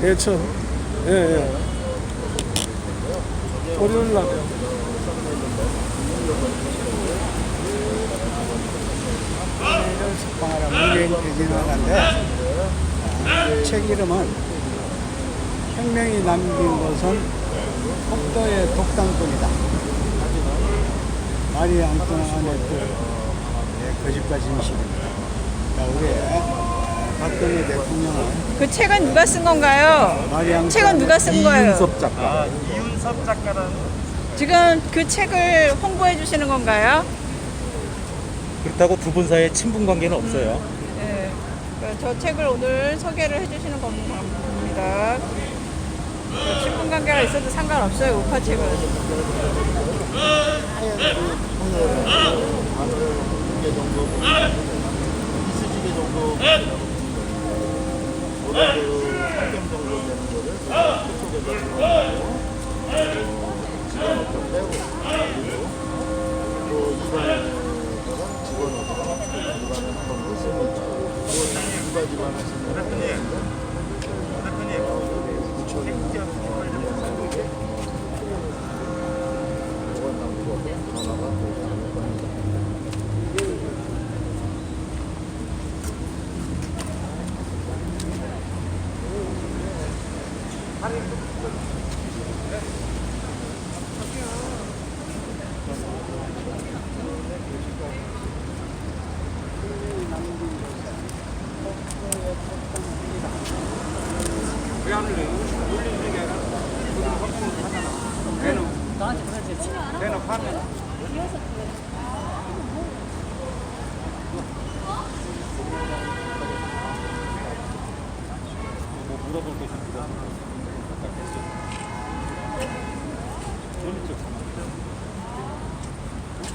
예, 처음. 예, 예. 월요일 날이요. 를 석방하라 문재인 대진화가인데 책 이름은 혁명이 남긴 것은 폭도의 독단권이다. 마리 앙뚜아네트 의 거짓과 진실입니다. 자, 우리 박근혜 대통령은 그 책은 누가 쓴 건가요? 마리 책은 누가 쓴 거예요? 이윤섭 작가. 아, 이윤섭 작가라는 지금 그 책을 홍보해 주시는 건가요? 그렇다고 두 분 사이에 친분 관계는 없어요. 네. 그저 책을 오늘 소개를 해주시는 겁니다. 그 친분 관계가 있어도 상관없어요. 우파 책은. 이수지게 정도 그 환경 정도 되는 거를 그쪽에서 들어가고 집어넣고 빼고 그리고 또 입안에다가 집어넣어서 입안에 한번 넣으면 두 가지만 하시면 되는데 이건 남고 전화가 또 겁니다. 자,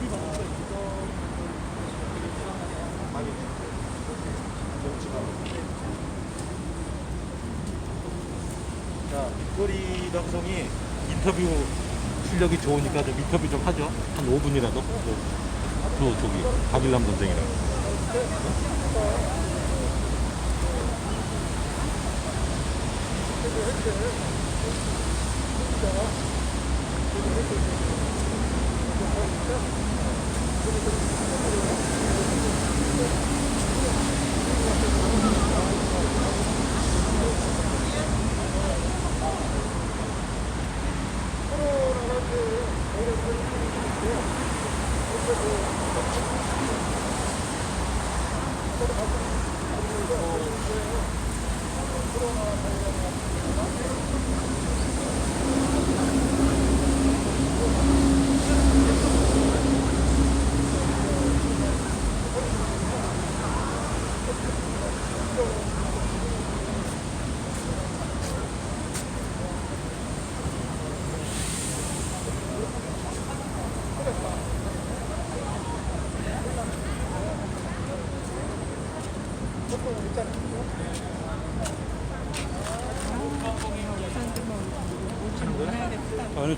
밑거리 방송이 인터뷰 실력이 좋으니까 좀 인터뷰 좀 하죠. 한 5분이라도. 저, 저 저기 박일남 선생이랑. 아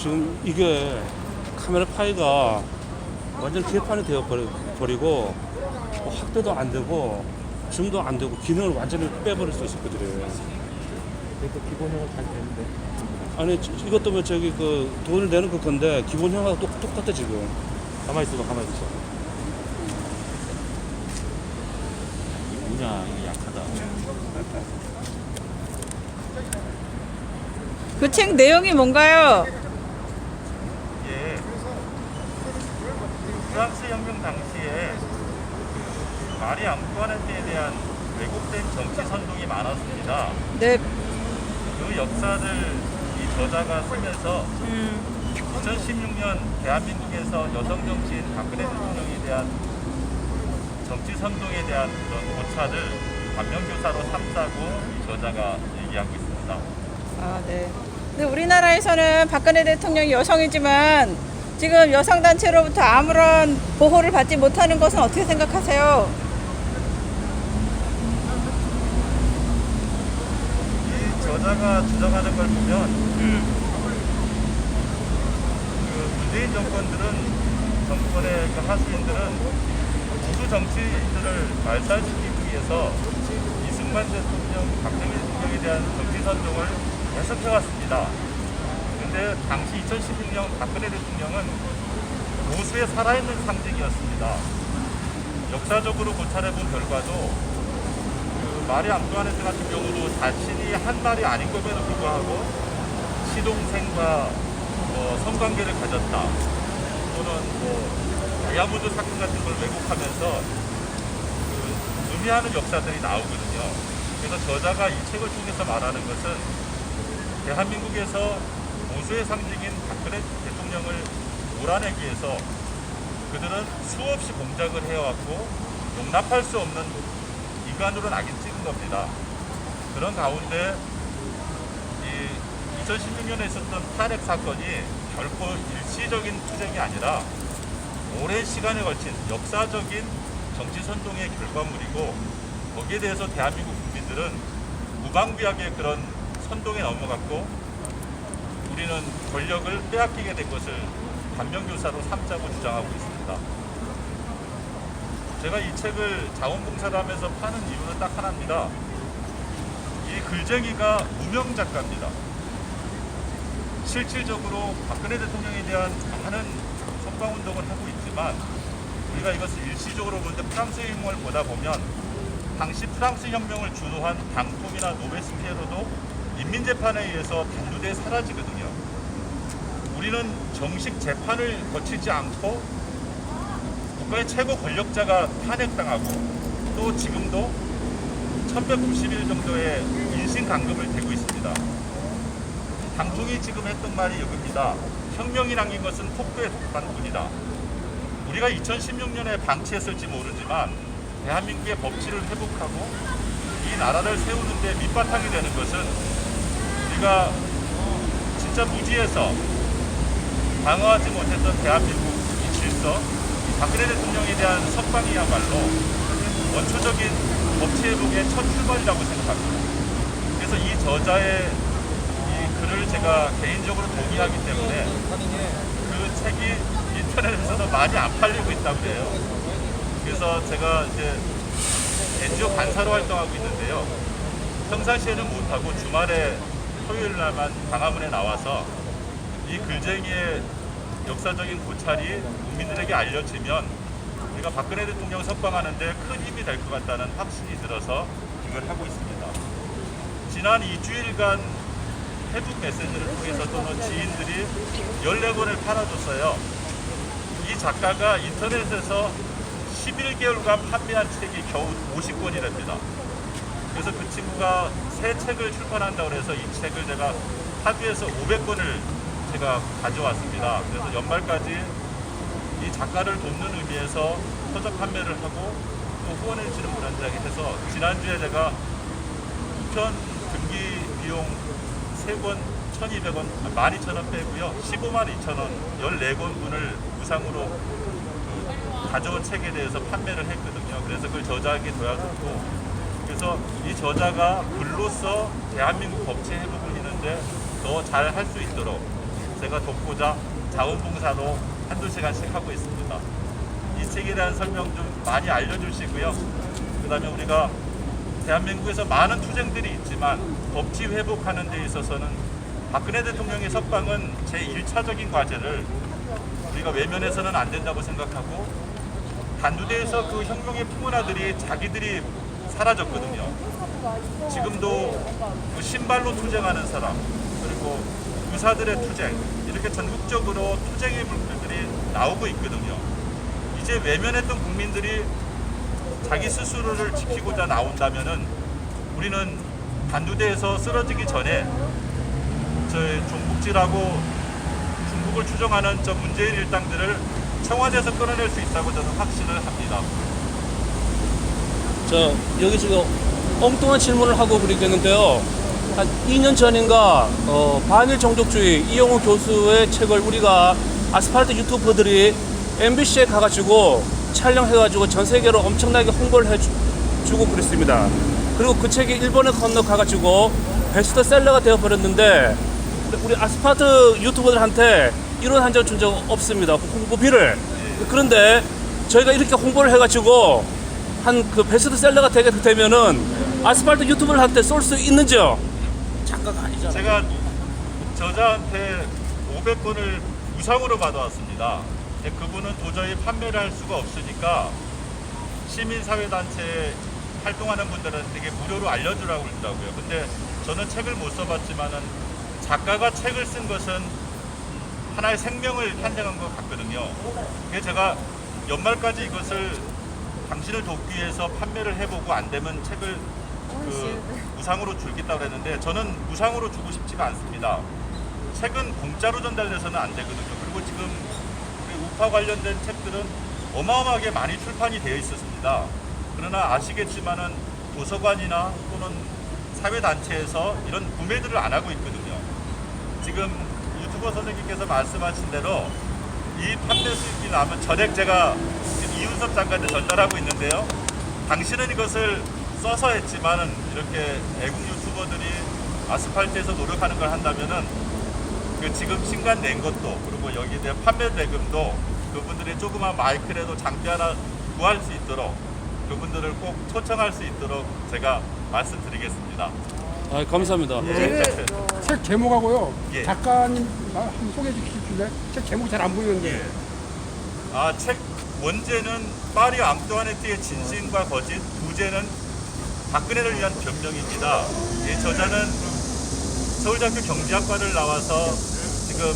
지금 이게 카메라 파이가 완전 개판이 되어 버리- 버리고 뭐 확대도 안 되고 줌도 안 되고 기능을 완전히 빼버릴 수 있었거든요. 그래도 기본형은 잘 되는데. 아니 저- 이것도 뭐 저기 그 돈을 내는 그 건데 기본형하고 똑, 똑같아 지금. 가만히 있어봐, 가만히 있어. 뭐냐, 이게 약하다. 그 책 내용이 뭔가요? 예. 프랑스 혁명 당시에 마리 앙투아네트에 대한 왜곡된 정치 선동이 많았습니다. 네. 그 역사를 이 저자가 쓰면서 2016년 대한민국에서 여성 정치인 박근혜 대통령에 대한 정치 선동에 대한 그런 고찰을 반면교사로 삼자고 이 저자가 얘기하고 있습니다. 아, 네. 근데 우리나라에서는 박근혜 대통령이 여성이지만 지금 여성 단체로부터 아무런 보호를 받지 못하는 것은 어떻게 생각하세요? 이 저자가 주장하는 걸 보면 그 문재인 정권들은 정권의 그 하수인들은 보수 정치인들을 말살시키기 위해서 이승만 이승만 대통령, 박정희 대통령에 대한 정치 선동을 계속해왔습니다. 근데 당시 2016년 박근혜 대통령은 보수의 살아있는 상징이었습니다. 역사적으로 고찰해본 결과도 그 마리 앙뚜아네트 같은 경우도 자신이 한 말이 아닌 것에도 불구하고 시동생과 뭐 성관계를 가졌다 또는 뭐 다이아몬드 사건 같은 걸 왜곡하면서 그 의미하는 역사들이 나오거든요. 그래서 저자가 이 책을 통해서 말하는 것은 대한민국에서 보수의 상징인 박근혜 대통령을 몰아내기 위해서 그들은 수없이 공작을 해왔고 용납할 수 없는 인간으로 낙인 찍은 겁니다. 그런 가운데 이 2016년에 있었던 탄핵 사건이 결코 일시적인 투쟁이 아니라 오랜 시간에 걸친 역사적인 정치 선동의 결과물이고 거기에 대해서 대한민국 국민들은 무방비하게 그런 선동에 넘어갔고 우리는 권력을 빼앗기게 된 것을 반면교사로 삼자고 주장하고 있습니다. 제가 이 책을 자원봉사를 하면서 파는 이유는 딱 하나입니다. 이 글쟁이가 무명 작가입니다. 실질적으로 박근혜 대통령에 대한 많은 선방운동을 하고 있지만 우리가 이것을 일시적으로 보는데 프랑스 혁명을 보다 보면 당시 프랑스 혁명을 주도한 당통이나 노베스피에로도 인민재판에 의해서 단두대에 사라지거든요. 우리는 정식 재판을 거치지 않고 국가의 최고 권력자가 탄핵당하고 또 지금도 1190일 정도의 인신강금을 대고 있습니다. 당통이 지금 했던 말이 이겁니다. 혁명이 남긴 것은 폭도의 독반뿐이다. 우리가 2016년에 방치했을지 모르지만 대한민국의 법치를 회복하고 이 나라를 세우는데 밑바탕이 되는 것은 우리가 진짜 무지해서 방어하지 못했던 대한민국 이 질서, 이 박근혜 대통령에 대한 석방이야말로 원초적인 법치 회복의 첫 출발이라고 생각합니다. 그래서 이 저자의 이 글을 제가 개인적으로 동의하기 때문에 그 책이 인터넷에서도 많이 안 팔리고 있다고 해요. 그래서 제가 이제 NGO 간사로 활동하고 있는데요. 평상시에는 못하고 주말에 토요일 날만 광화문에 나와서 이 글쟁이의 역사적인 고찰이 국민들에게 알려지면 우리가 박근혜 대통령 석방하는데 큰 힘이 될 것 같다는 확신이 들어서 이걸 하고 있습니다. 지난 2주일간 페북 메시지를 통해서 또는 지인들이 14권을 팔아줬어요. 이 작가가 인터넷에서 11개월간 판매한 책이 겨우 50권이랍니다. 그래서 그 친구가 새 책을 출판한다고 해서 이 책을 제가 합의해서 500권을 제가 가져왔습니다. 그래서 연말까지 이 작가를 돕는 의미에서 서적 판매를 하고 또 후원해 주시는 분한테 해서 지난주에 제가 우편 등기 비용 3권 1,200원, 12,000원 빼고요. 15만 2천원 14권 분을 무상으로 그 가져온 책에 대해서 판매를 했거든요. 그래서 그걸 저자에게 도와줬고 그래서 이 저자가 글로써 대한민국 법치 회복을 하는데 더 잘 할 수 있도록 제가 돕고자 자원봉사로 한두 시간씩 하고 있습니다. 이 책에 대한 설명 좀 많이 알려주시고요. 그 다음에 우리가 대한민국에서 많은 투쟁들이 있지만 법치 회복하는 데 있어서는 박근혜 대통령의 석방은 제1차적인 과제를 우리가 외면해서는 안 된다고 생각하고 단두대에서 그 혁명의 풍문화들이 자기들이 사라졌거든요. 지금도 그 신발로 투쟁하는 사람 그리고 의사들의 투쟁 이렇게 전국적으로 투쟁의 물결들이 나오고 있거든요. 이제 외면했던 국민들이 자기 스스로를 지키고자 나온다면은 우리는 단두대에서 쓰러지기 전에 저 종북질하고 중국을 추종하는 저 문재인 일당들을 청와대에서 끌어낼 수 있다고 저는 확신을 합니다. 저 여기 지금 엉뚱한 질문을 하고 그러겠는데요. 한 2년 전인가 어, 반일 종족주의 이용우 교수의 책을 우리가 아스팔트 유튜버들이 MBC에 가가지고 촬영해가지고 전 세계로 엄청나게 홍보를 해주고 그랬습니다. 그리고 그 책이 일본에 건너가가지고 베스트셀러가 되어버렸는데 우리 아스팔트 유튜버들한테 이런 한 적 준 적 없습니다. 홍보비를. 그런데 저희가 이렇게 홍보를 해가지고 한 그 베스트셀러가 되게 되면은 아스팔트 때쏠수 있는지요? 아니잖아. 제가 저자한테 500건을 무상으로 받아왔습니다. 근데 그분은 도저히 판매를 할 수가 없으니까 시민사회단체 활동하는 분들한테 무료로 알려주라고 그러더라고요. 근데 저는 책을 못 써봤지만은 작가가 책을 쓴 것은 하나의 생명을 탄생한 것 같거든요. 그래서 제가 연말까지 이것을 당신을 돕기 위해서 판매를 해보고 안 되면 책을 그 무상으로 주겠다고 했는데 저는 무상으로 주고 싶지가 않습니다. 책은 공짜로 전달돼서는 안 되거든요. 그리고 지금 우리 우파 관련된 책들은 어마어마하게 많이 출판이 되어 있었습니다. 그러나 아시겠지만은 도서관이나 또는 사회단체에서 이런 구매들을 안 하고 있거든요. 지금 유튜버 선생님께서 말씀하신 대로 이 판매 수익이 나면 전액 제가 이윤섭 장관한테 전달하고 있는데요. 당신은 이것을 써서 했지만은 이렇게 애국 유튜버들이 아스팔트에서 노력하는 걸 한다면은 그 지금 신간 낸 것도 그리고 여기에 대한 판매 대금도 그분들이 조그만 마이크라도 장비 하나 구할 수 있도록 그분들을 꼭 초청할 수 있도록 제가 말씀드리겠습니다. 아, 감사합니다. 예. 책 제목하고요. 예. 작가님 한번 소개해 주실래? 책 제목 잘 안 보이는데. 예. 아, 책 원제는 파리 앙뚜아네트의 진실과 거짓, 부제는 박근혜를 위한 변명입니다. 이 저자는 서울대학교 경제학과를 나와서 지금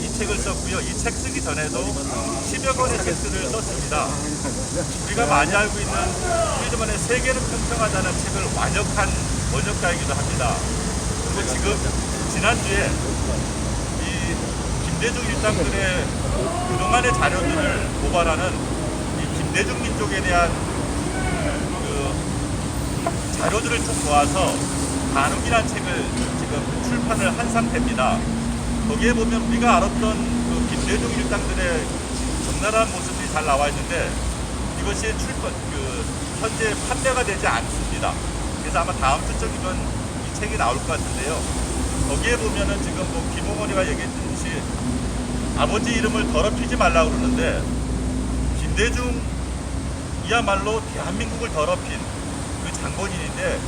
이 책을 썼고요. 이 책 쓰기 전에도 10여 권의 책들을 썼습니다. 우리가 많이 알고 있는 프리드만의 세계는 평평하다는 책을 완역한 번역가이기도 합니다. 그리고 지금 지난주에 이 김대중 일당들의 그동안의 자료들을 고발하는 이 김대중 민족에 대한 그 자료들을 쭉 모아서 반응이라는 책을 지금 출판을 한 상태입니다. 거기에 보면 우리가 알았던 그 김대중 일당들의 적나라한 모습이 잘 나와 있는데 이것이 출판 그 현재 판매가 되지 않습니다. 그래서 아마 다음 주쯤이면 이 책이 나올 것 같은데요. 거기에 보면은 지금 뭐 김홍원이가 얘기했듯이 아버지 이름을 더럽히지 말라고 그러는데 김대중 이야말로 대한민국을 더럽힌 그 장본인인데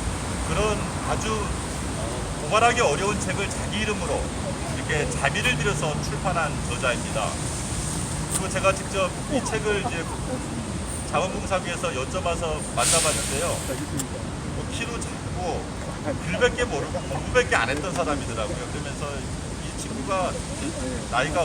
그런 아주 고발하기 어려운 책을 자기 이름으로 이렇게 자비를 들여서 출판한 저자입니다. 그리고 제가 직접 이 책을 이제 자원봉사비에서 여쭤봐서 만나봤는데요. 뭐 키도 작고 글밖에 모르고 공부밖에 안 했던 사람이더라고요. 그러면서 이 친구가 나이가